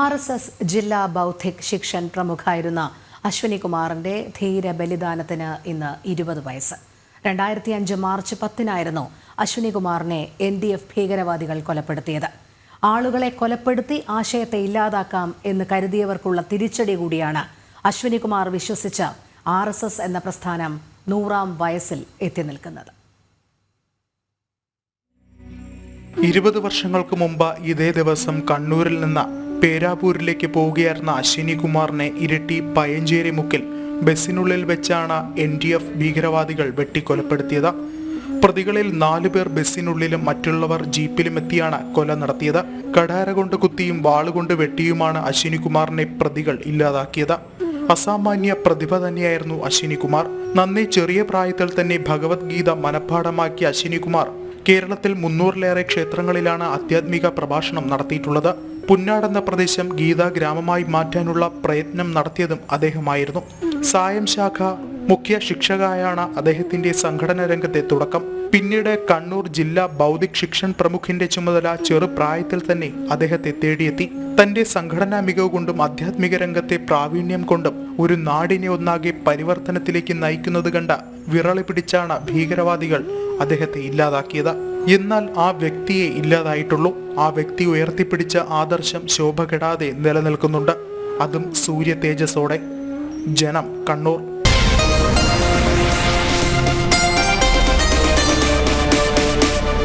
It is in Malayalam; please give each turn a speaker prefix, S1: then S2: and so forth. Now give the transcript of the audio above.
S1: ആർ എസ് എസ് ജില്ലാ ബൗദ്ധിക് ശിക്ഷൻ പ്രമുഖായിരുന്ന അശ്വിനി കുമാറിന്റെ ധീര ബലിദാനത്തിന് ഇന്ന് ഇരുപത് വയസ്സ്. രണ്ടായിരത്തി അഞ്ച് മാർച്ച് പത്തിനായിരുന്നു അശ്വിനി കുമാറിനെ എൻ ഡി എഫ് ഭീകരവാദികൾ കൊലപ്പെടുത്തിയത്. ആളുകളെ കൊലപ്പെടുത്തി ആശയത്തെ ഇല്ലാതാക്കാം എന്ന് കരുതിയവർക്കുള്ള തിരിച്ചടി കൂടിയാണ് അശ്വിനി കുമാർ വിശ്വസിച്ച ആർ എസ് എസ് എന്ന പ്രസ്ഥാനം നൂറാം വയസ്സിൽ എത്തി നിൽക്കുന്നത്.
S2: ഇരുപത് വർഷങ്ങൾക്ക് മുമ്പ് ഇതേ ദിവസം കണ്ണൂരിൽ നിന്ന് പേരാപൂരിലേക്ക് പോവുകയായിരുന്ന അശ്വിനി കുമാറിനെ ഇരട്ടി പയഞ്ചേരി മുക്കിൽ ബസ്സിനുള്ളിൽ വെച്ചാണ് എൻ ഡി എഫ് ഭീകരവാദികൾ വെട്ടിക്കൊലപ്പെടുത്തിയത്. പ്രതികളിൽ നാലു പേർ ബസ്സിനുള്ളിലും മറ്റുള്ളവർ ജീപ്പിലും എത്തിയാണ് കൊല നടത്തിയത്. കടാര കൊണ്ട് കുത്തിയും വാളുകൊണ്ട് വെട്ടിയുമാണ് അശ്വിനി കുമാറിനെ പ്രതികൾ ഇല്ലാതാക്കിയത്. അസാമാന്യ പ്രതിഭ തന്നെയായിരുന്നു അശ്വിനി കുമാർ നന്നേ ചെറിയ പ്രായത്തിൽ തന്നെ ഭഗവത്ഗീത മനഃപ്പാഠമാക്കിയ അശ്വിനി കുമാർ കേരളത്തിൽ മുന്നൂറിലേറെ ക്ഷേത്രങ്ങളിലാണ് ആധ്യാത്മിക പ്രഭാഷണം നടത്തിയിട്ടുള്ളത്. പുന്നാട് എന്ന പ്രദേശം ഗീത ഗ്രാമമായി മാറ്റാനുള്ള പ്രയത്നം നടത്തിയതും അദ്ദേഹമായിരുന്നു. സായം ശാഖ മുഖ്യ ശിക്ഷകായാണ് അദ്ദേഹത്തിന്റെ സംഘടന രംഗത്തെ തുടക്കം. പിന്നീട് കണ്ണൂർ ജില്ലാ ബൗദ്ധിക് ശിക്ഷൺ പ്രമുഖിന്റെ ചുമതല ചെറുപ്രായത്തിൽ തന്നെ അദ്ദേഹത്തെ തേടിയെത്തി. തന്റെ സംഘടനാ മികവ് കൊണ്ടും ആധ്യാത്മിക രംഗത്തെ പ്രാവീണ്യം കൊണ്ടും ഒരു നാടിനെ ഒന്നാകെ പരിവർത്തനത്തിലേക്ക് നയിക്കുന്നത് കണ്ട വിറളി പിടിച്ചാണ് ഭീകരവാദികൾ അദ്ദേഹത്തെ ഇല്ലാതാക്കിയത്. എന്നാൽ ആ വ്യക്തിയെ ഇല്ലാതായിട്ടുള്ളൂ. ആ വ്യക്തി ഉയർത്തിപ്പിടിച്ച ആദർശം ശോഭ കെടാതെ നിലനിൽക്കുന്നുണ്ട്. അതും സൂര്യ തേജസ്സോടെ ജനം കണ്ണൂർ.